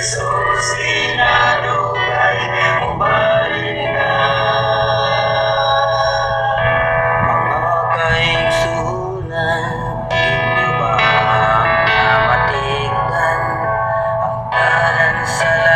Jesus, inalugay mo marin na. Mga kayong sunan, inyo ba ang talan sa?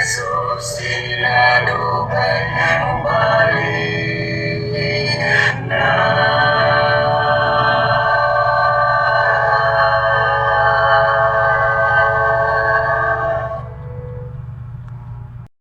Jesus, tinalugan